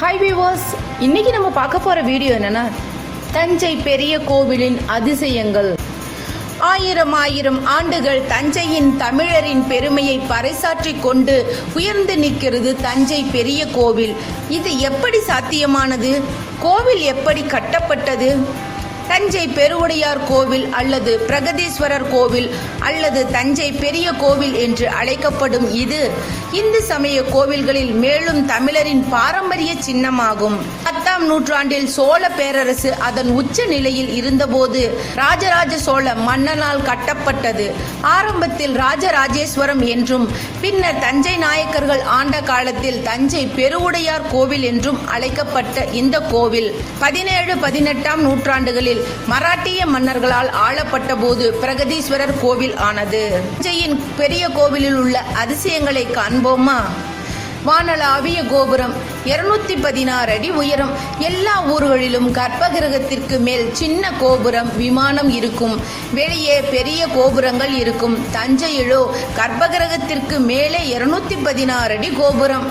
Hi viewers இன்னைக்கு நம்ம பார்க்க போற வீடியோ என்னன்னா தஞ்சை பெரிய கோவிலின் அதிசயங்கள். ஆயிரம் ஆயிரம் ஆண்டுகள் தஞ்சையின் தமிழரின் பெருமையை பறைசாற்றி கொண்டு உயர்ந்து நிற்கிறது தஞ்சை பெரிய கோவில். இது எப்படி சாத்தியமானது? கோவில் எப்படி கட்டப்பட்டது? தஞ்சை பெருவுடையார் கோவில் அல்லது பிரகதீஸ்வரர் கோவில் அல்லது தஞ்சை பெரிய கோவில் என்று அழைக்கப்படும் இது இந்து சமய கோவில்களில் மேலும் தமிழரின் பாரம்பரிய சின்னமாகும். பத்தாம் நூற்றாண்டில் சோழ பேரரசு அதன் உச்ச நிலையில் இருந்தபோது ராஜராஜ சோழ மன்னனால் கட்டப்பட்டது. ஆரம்பத்தில் ராஜராஜேஸ்வரம் என்றும் பின்னர் தஞ்சை நாயக்கர்கள் ஆண்ட காலத்தில் தஞ்சை பெருவுடையார் கோவில் என்றும் அழைக்கப்பட்ட இந்த கோவில் பதினேழு பதினெட்டாம் நூற்றாண்டுகளில் மராட்டிய மன்னர்களால் ஆளப்பட்ட போது பிரகதீஸ்வரர் கோவில் ஆனது. தஞ்சையின் பெரிய கோவிலில் உள்ள அதிசயங்களை காண்போமா? வானளாவிய கோபுரம் இருநூத்தி பதினாறு அடி உயரம். எல்லா ஊர்களிலும் கர்ப்பகிரகத்திற்கு மேல் சின்ன கோபுரம் விமானம் இருக்கும். வெளியே பெரிய கோபுரங்கள் இருக்கும். தஞ்சையிலோ கர்ப்பகிரகத்திற்கு மேலே இருநூத்தி பதினாறு அடி கோபுரம்.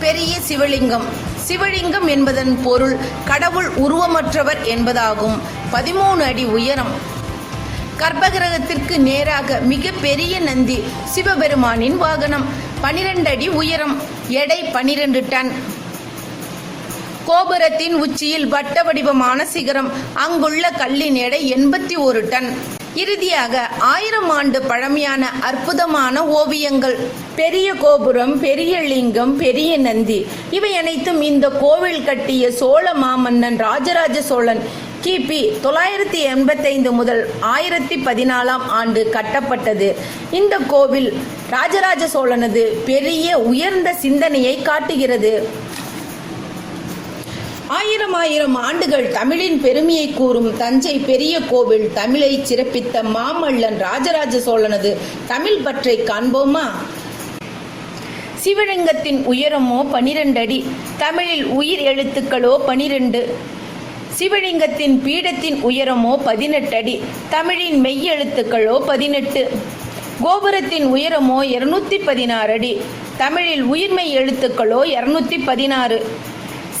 பெரிய சிவலிங்கம். சிவலிங்கம் என்பதன் பொருள் கடவுள் உருவமற்றவர் என்பதாகும். பதிமூணு அடி உயரம். கர்ப்பகிரகத்திற்கு நேராக மிக பெரிய நந்தி சிவபெருமானின் வாகனம். பனிரெண்டு அடி உயரம் எடை பனிரெண்டு டன். கோபுரத்தின் உச்சியில் வட்ட வடிவமான சிகரம் அங்குள்ள கல்லின் எடை எண்பத்தி ஒரு டன். இறுதியாக ஆயிரம் ஆண்டு பழமையான அற்புதமான ஓவியங்கள். பெரிய கோபுரம் பெரிய லிங்கம் பெரிய நந்தி. இவை அனைத்தும் இந்த கோவில் கட்டிய சோழ மாமன்னன் ராஜராஜ சோழன் கிபி தொள்ளாயிரத்தி எண்பத்தைந்து முதல் ஆயிரத்தி பதினாலாம் ஆண்டு கட்டப்பட்டது. இந்த கோவில் ராஜராஜ சோழனது பெரிய உயர்ந்த சிந்தனையை காட்டுகிறது. ஆயிரம் ஆயிரம் ஆண்டுகள் தமிழின் பெருமையை கூறும் தஞ்சை பெரிய கோவில் தமிழை சிறப்பித்த மாமல்லன் ராஜராஜ சோழனது தமிழ் பற்றை காண்போமா? சிவலிங்கத்தின் உயரமோ பனிரெண்டு அடி தமிழில் உயிர் எழுத்துக்களோ பனிரெண்டு சிவலிங்கத்தின் பீடத்தின் உயரமோ பதினெட்டு அடி தமிழின் மெய்யெழுத்துக்களோ பதினெட்டு. கோபுரத்தின் உயரமோ இருநூத்தி பதினாறு அடி தமிழில் உயிர்மெய் எழுத்துக்களோ இருநூத்தி பதினாறு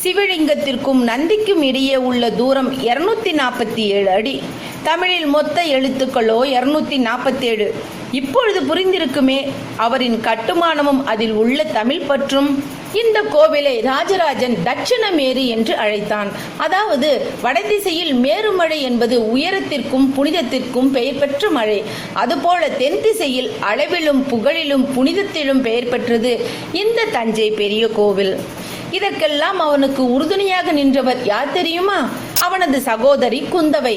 சிவலிங்கத்திற்கும் நந்திக்கும் இடையே உள்ள தூரம் இருநூத்தி நாற்பத்தி ஏழு அடி தமிழில் மொத்த எழுத்துக்களோ இருநூத்தி நாற்பத்தி ஏழு இப்பொழுது புரிந்திருக்குமே அவரின் கட்டுமானமும் அதில் உள்ள தமிழ் பற்றும். இந்த கோவிலை ராஜராஜன் தட்சிணமேரு என்று அழைத்தான். அதாவது வடதிசையில் மேருமழை என்பது உயரத்திற்கும் புனிதத்திற்கும் பெயர் பெற்ற மழை. அதுபோல தென் திசையில் அளவிலும் புகழிலும் புனிதத்திலும் பெயர் பெற்றது இந்த தஞ்சை பெரிய கோவில். இதற்கெல்லாம் அவனுக்கு உறுதுணையாக நின்றவர் யார் தெரியுமா? அவனது சகோதரி குந்தவை.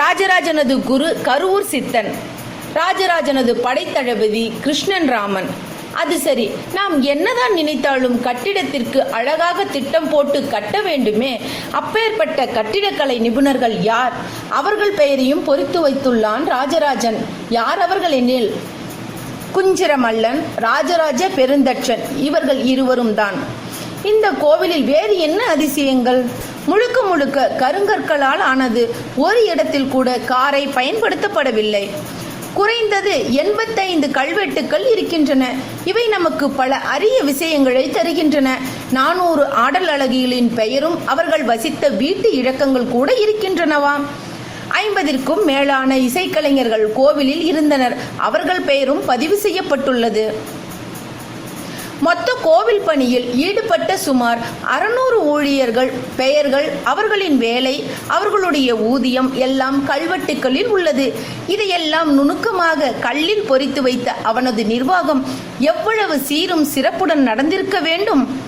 ராஜராஜனது குரு கருவூர் சித்தன். ராஜராஜனது படைத்தளபதி கிருஷ்ணன் ராமன். அது சரி நாம் என்னதான் நினைத்தாலும் கட்டிடத்திற்கு அழகாக திட்டம் போட்டு கட்ட வேண்டுமே. அப்பேற்பட்ட கட்டிடக்கலை நிபுணர்கள் யார்? அவர்கள் பெயரையும் பொறித்து வைத்துள்ளான் ராஜராஜன். யார் அவர்கள் எனில்? குஞ்சிரமல்லன் ராஜராஜ பெருந்தட்சன். இவர்கள் இருவரும் தான் இந்த கோவிலில் வேறு என்ன அதிசயங்கள்? முழுக்க முழுக்க கருங்கற்களால் ஆனது ஒரு இடத்தில் கூட காரை பயன்படுத்தப்படவில்லை. குறைந்தது எண்பத்தைந்து கல்வெட்டுக்கள் இருக்கின்றன. இவை நமக்கு பல அரிய விஷயங்களை தருகின்றன. நானூறு ஆடல் அழகிகளின் பெயரும் அவர்கள் வசித்த வீட்டு இழக்கங்கள் கூட இருக்கின்றனவாம் ஐம்பதிற்கும் மேலான இசைக்கலைஞர்கள் கோவிலில் இருந்தனர். அவர்கள் பெயரும் பதிவு செய்யப்பட்டுள்ளது. மொத்த கோவில் பணியில் ஈடுபட்ட சுமார் அறுநூறு ஊழியர்கள் பெயர்கள் அவர்களின் வேலை அவர்களுடைய ஊதியம் எல்லாம் கல்வெட்டுக்களில் உள்ளது. இதையெல்லாம் நுணுக்கமாக கல்லில் பொறித்து வைத்த அவனது நிர்வாகம் எவ்வளவு சீரும் சிறப்புடன் நடந்திருக்க வேண்டும்?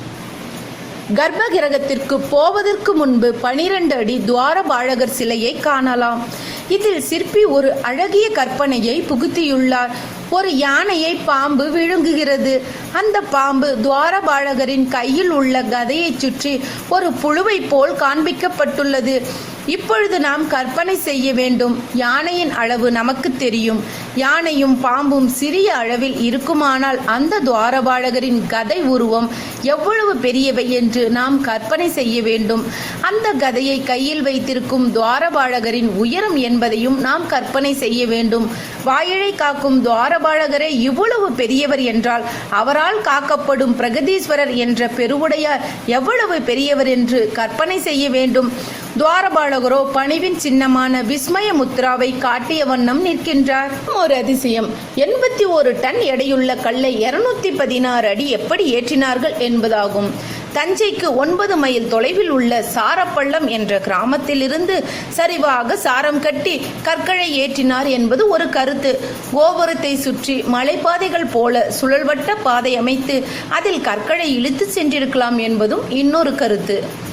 கர்ப்பகிரகத்திற்கு போவதற்கு முன்பு பனிரெண்டு அடி துவாரபாழகர் சிலையை காணலாம். இதில் சிற்பி ஒரு அழகிய கற்பனையை புகுத்தியுள்ளார். ஒரு யானையை பாம்பு விழுங்குகிறது. அந்த பாம்பு துவாரபாலகரின் கையில் உள்ள கதையை சுற்றி ஒரு புழுவை போல் காண்பிக்கப்பட்டுள்ளது. இப்பொழுது நாம் கற்பனை செய்ய வேண்டும். யானையின் அளவு நமக்கு தெரியும். யானையும் பாம்பும் சிறிய அளவில் இருக்குமானால் அந்த துவாரபாலகரின் கதை உருவம் எவ்வளவு பெரியவை என்று நாம் கற்பனை செய்ய வேண்டும். அந்த கதையை கையில் வைத்திருக்கும் துவாரபாலகரின் உயரம் என்பதையும் நாம் கற்பனை செய்ய வேண்டும். வாயிழை காக்கும் துவாரபாலகரே இவ்வளவு பெரியவர் என்றால் அவரால் காக்கப்படும் பிரகதீஸ்வரர் என்ற பெருவுடையார் எவ்வளவு பெரியவர் என்று கற்பனை செய்ய வேண்டும். துவாரபாலகரோ பணிவின் சின்னமான விஸ்மய முத்ராவை காட்டிய வண்ணம் நிற்கின்றார். ஒரு அதிசயம். எண்பத்தி ஒரு டன் எடையுள்ள கல்லை இருநூத்தி பதினாறு அடி எப்படி ஏற்றினார்கள் என்பதாகும். தஞ்சைக்கு ஒன்பது மைல் தொலைவில் உள்ள சாரப்பள்ளம் என்ற கிராமத்திலிருந்து சரிவாக சாரம் கட்டி கற்களை ஏற்றினார் என்பது ஒரு கருத்து. கோபுரத்தை சுற்றி மலைப்பாதைகள் போல சுழல்வட்ட பாதை அமைத்து அதில் கற்களை இழுத்து சென்றிருக்கலாம் என்பதும் இன்னொரு கருத்து.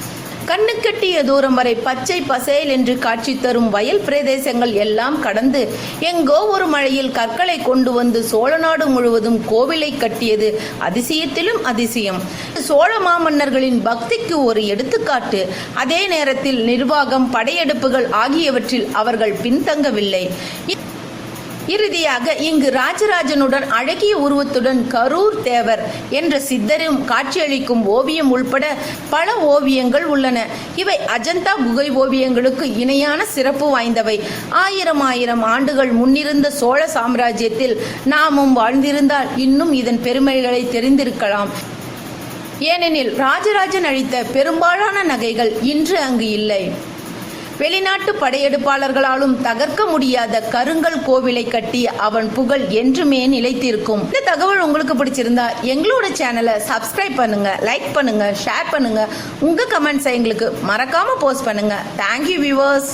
கண்ணுக்கெட்டிய தூரம் வரை பச்சை பசேல் என்று காட்சி தரும் வயல் பிரதேசங்கள் எல்லாம் கடந்து எங்கோ ஒரு மழையில் கற்களை கொண்டு வந்து சோழநாடு முழுவதும் கோவிலை கட்டியது அதிசயத்திலும் அதிசயம். சோழ மாமன்னர்களின் பக்திக்கு ஒரு எடுத்துக்காட்டு. அதே நேரத்தில் நிர்வாகம் படையெடுப்புகள் ஆகியவற்றில் அவர்கள் பின்தங்கவில்லை. இறுதியாக இங்கு ராஜராஜனுடன் அழகிய உருவத்துடன் கரூர் தேவர் என்ற சித்தரும் காட்சியளிக்கும் ஓவியம் உள்பட பல ஓவியங்கள் உள்ளன. இவை அஜந்தா குகை ஓவியங்களுக்கு இணையான சிறப்பு வாய்ந்தவை. ஆயிரம் ஆயிரம் ஆண்டுகள் முன்னிருந்த சோழ சாம்ராஜ்யத்தில் நாமும் வாழ்ந்திருந்தால் இன்னும் இதன் பெருமைகளை தெரிந்திருக்கலாம். ஏனெனில் ராஜராஜன் அளித்த பெரும்பாலான நகைகள் இன்று அங்கு இல்லை. வெளிநாட்டு படையெடுப்பாளர்களாலும் தகர்க்க முடியாத கருங்கல் கோவிலை கட்டி அவன் புகழ் என்றுமே நிலைத்திருக்கும். இந்த தகவல் உங்களுக்கு பிடிச்சிருந்தா எங்களோட சேனலை சப்ஸ்கிரைப் பண்ணுங்க லைக் பண்ணுங்க ஷேர் பண்ணுங்க. உங்க கமெண்ட்ஸை எங்களுக்கு மறக்காம போஸ்ட் பண்ணுங்க. Thank you viewers